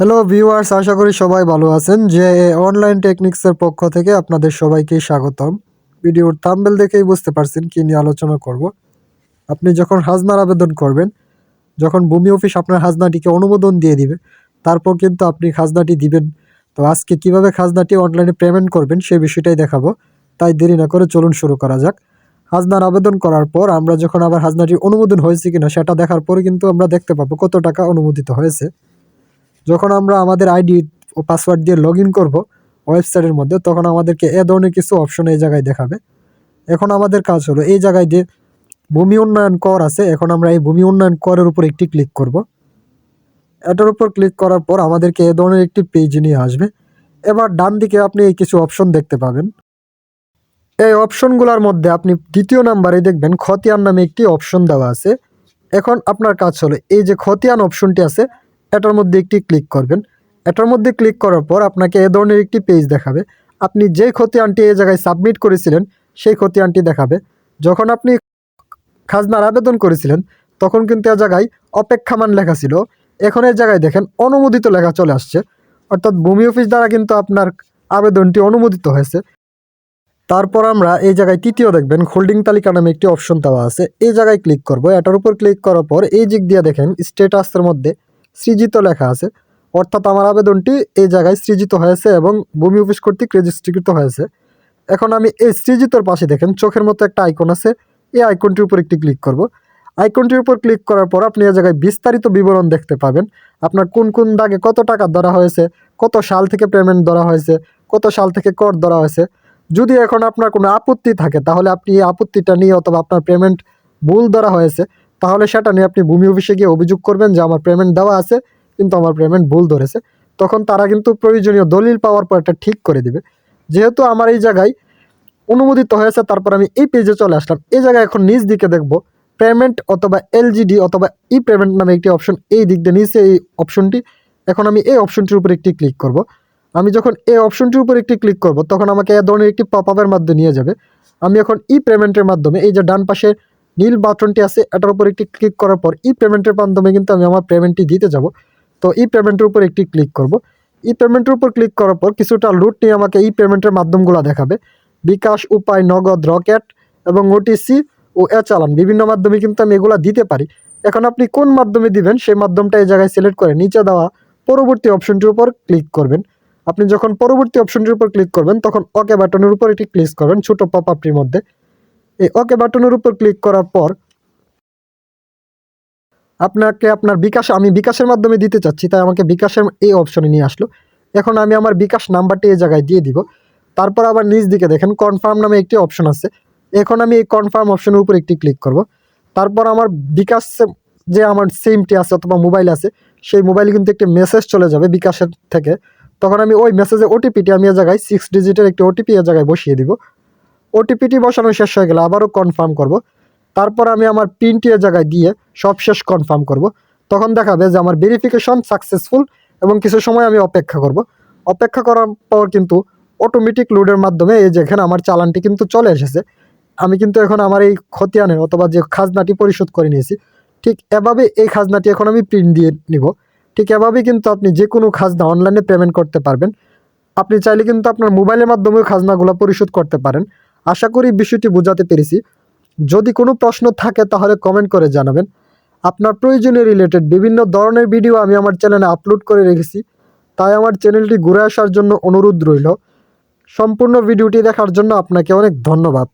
Hello viewers আশা করি সবাই ভালো আছেন। যে অনলাইন টেকনিক্সের পক্ষ থেকে আপনাদের সবাইকে স্বাগতম। ভিডিওর থাম্বেল দেখেই বুঝতে পারছেন কী নিয়ে আলোচনা করব। আপনি যখন হাজনার আবেদন করবেন, যখন ভূমি অফিস আপনার হাজনাটিকে অনুমোদন দিয়ে দিবে, তারপর কিন্তু আপনি খাজনাটি দিবেন। তো আজকে কীভাবে খাজনাটি অনলাইনে পেমেন্ট করবেন সেই বিষয়টাই দেখাবো। তাই দেরি না করে চলুন শুরু করা যাক। হাজনার আবেদন করার পর আমরা যখন আবার হাজনাটির অনুমোদন হয়েছে কিনা সেটা দেখার পরে কিন্তু আমরা দেখতে পাবো কত টাকা অনুমোদিত হয়েছে। যখন আমরা আমাদের আইডি ও পাসওয়ার্ড দিয়ে লগ ইন করব ওয়েবসাইটের মধ্যে, তখন আমাদেরকে এ ধরনের কিছু অপশন এই জায়গায় দেখাবে। এখন আমাদের কাজ হলো, এই জায়গায় যে ভূমি উন্নয়ন কর আছে, এখন আমরা এই ভূমি উন্নয়ন করের উপর একটি ক্লিক করব। এটার উপর ক্লিক করার পর আমাদেরকে এ ধরনের একটি পেজ নিয়ে আসবে। এবার ডান দিকে আপনি এই কিছু অপশন দেখতে পাবেন। এই অপশনগুলোর মধ্যে আপনি দ্বিতীয় নাম্বারে দেখবেন, খতিয়ান নামে একটি অপশন দেওয়া আছে। এখন আপনার কাজ হলো, এই যে খতিয়ান অপশনটি আছে এটার মধ্যে একটি ক্লিক করবেন। এটার মধ্যে ক্লিক করার পর আপনাকে এ ধরনের একটি পেজ দেখাবে। আপনি যে খতিয়ানটি এই জায়গায় সাবমিট করেছিলেন, সেই খতিয়ানটি দেখাবে। যখন আপনি খাজনার আবেদন করেছিলেন, তখন কিন্তু এ জায়গায় অপেক্ষামান লেখা ছিল। এখন এই জায়গায় দেখেন অনুমোদিত লেখা চলে আসছে। অর্থাৎ ভূমি অফিস দ্বারা কিন্তু আপনার আবেদনটি অনুমোদিত হয়েছে। তারপর আমরা এই জায়গায় তৃতীয় দেখবেন হোল্ডিং তালিকা নামে একটি অপশন দেওয়া আছে। এই জায়গায় ক্লিক করব। এটার উপর ক্লিক করার পর এই দিক দিয়ে দেখেন স্টেটাসের মধ্যে সৃজিত লেখা আছে। অর্থাৎ আমার আবেদনটি এই জায়গায় সৃজিত হয়েছে এবং ভূমি অফিস কর্তৃক রেজিস্ট্রিকৃত হয়েছে। এখন আমি এই সৃজিতর পাশে দেখেন, চোখের মতো একটা আইকন আছে। এই আইকনটির উপর একটি ক্লিক করব। আইকনটির উপর ক্লিক করার পর আপনি এই জায়গায় বিস্তারিত বিবরণ দেখতে পাবেন। আপনার কোন কোন দাগে কত টাকা ধরা হয়েছে, কত সাল থেকে পেমেন্ট ধরা হয়েছে, কত সাল থেকে কর ধরা হয়েছে। যদি এখন আপনার কোনো আপত্তি থাকে, তাহলে আপনি এই আপত্তিটা নিয়ে অথবা আপনার পেমেন্ট ভুল ধরা হয়েছে তাহলে সেটা নিয়ে আপনি ভূমি অফিসে গিয়ে অভিযোগ করবেন যে আমার পেমেন্ট দেওয়া আছে, কিন্তু আমার পেমেন্ট ভুল ধরেছে। তখন তারা কিন্তু প্রয়োজনীয় দলিল পাওয়ার পর এটা ঠিক করে দিবে। যেহেতু আমার এই জায়গায় অনুমোদিত হয়েছে, তারপর আমি এই পেজে চলে আসলাম। এই জায়গায় এখন নিজ দিকে দেখব পেমেন্ট অথবা এলজিডি অথবা ই পেমেন্ট নামে একটি অপশন এই দিক দিয়ে নিচে এই অপশনটি এখন আমি এই অপশনটির উপর একটি ক্লিক করব। আমি যখন এই অপশনটির উপর একটি ক্লিক করব, তখন আমাকে এ ধরনের একটি পপ আপের মাধ্যমে নিয়ে যাবে। আমি এখন ই পেমেন্টের মাধ্যমে এই যে ডান পাশে নীল বাটনটি আছে, এটার উপর একটি ক্লিক করার পর ই পেমেন্টের মাধ্যমে কিন্তু আমি আমার পেমেন্টটি দিতে যাব। তো ই পেমেন্টের উপর একটি ক্লিক করব। ই পেমেন্টের উপর ক্লিক করার পর কিছুটা লুট নিয়ে আমাকে ই পেমেন্টের মাধ্যমগুলো দেখাবে। বিকাশ, উপায়, নগদ, রকেট এবং ওটিসি ও এ চালান বিভিন্ন মাধ্যমে কিন্তু আমি এগুলো দিতে পারি। এখন আপনি কোন মাধ্যমে দিবেন, সেই মাধ্যমটা এই জায়গায় সিলেক্ট করে নিচে দেওয়া পরবর্তী অপশনটির উপর ক্লিক করবেন। আপনি যখন পরবর্তী অপশনটির উপর ক্লিক করবেন, তখন ওকে বাটনের উপর এটি ক্লিক করবেন ছোটো পপ আপটির মধ্যে। এই ওকে বাটনের উপর ক্লিক করার পর আপনাকে আপনার বিকাশ, আমি বিকাশের মাধ্যমে দিতে চাচ্ছি, তাই আমাকে বিকাশের এই অপশনে নিয়ে আসলো। এখন আমি আমার বিকাশ নাম্বারটি এই জায়গায় দিয়ে দিব। তারপর আবার নিজ দিকে দেখেন কনফার্ম নামে একটি অপশন আছে। এখন আমি এই কনফার্ম অপশনের উপর একটি ক্লিক করব। তারপর আমার বিকাশ যে আমার সিমটি আছে অথবা মোবাইল আছে, সেই মোবাইলে কিন্তু একটি মেসেজ চলে যাবে বিকাশের থেকে। তখন আমি ওই মেসেজে ওটিপিটি আমি এ জায়গায় সিক্স ডিজিটের একটি ওটিপি এ জায়গায় বসিয়ে দিব। ওটিপিটি বসানো শেষ হয়ে গেলে, আবারও কনফার্ম করব। তারপর আমি আমার পিনটি এ জায়গায় দিয়ে সব শেষ কনফার্ম করব। তখন দেখাবে যে আমার ভেরিফিকেশন সাকসেসফুল এবং কিছু সময় আমি অপেক্ষা করব। অপেক্ষা করার পর কিন্তু অটোমেটিক লোডের মাধ্যমে এই যেখানে আমার চালানটি কিন্তু চলে এসেছে। আমি কিন্তু এখন আমার এই খতিয়ানের অথবা যে খাজনাটি পরিশোধ করে নিয়েছি, ঠিক এভাবে এই খাজনাটি এখন আমি প্রিন্ট দিয়ে নিব। ঠিক এভাবেই কিন্তু আপনি যে কোনো খাজনা অনলাইনে পেমেন্ট করতে পারবেন। আপনি চাইলে কিন্তু আপনার মোবাইলের মাধ্যমেও খাজনাগুলো পরিশোধ করতে পারেন। আশা করি বিষয়টি বোঝাতে পেরেছি। যদি কোনো প্রশ্ন থাকে তাহলে কমেন্ট করে জানাবেন। আপনার প্রয়োজনীয় রিলেটেড বিভিন্ন ধরনের ভিডিও আমি আমার চ্যানেলে আপলোড করে রেখেছি। তাই আমার চ্যানেলটি ঘুরে আসার জন্য অনুরোধ রইল। সম্পূর্ণ ভিডিওটি দেখার জন্য আপনাকে অনেক ধন্যবাদ।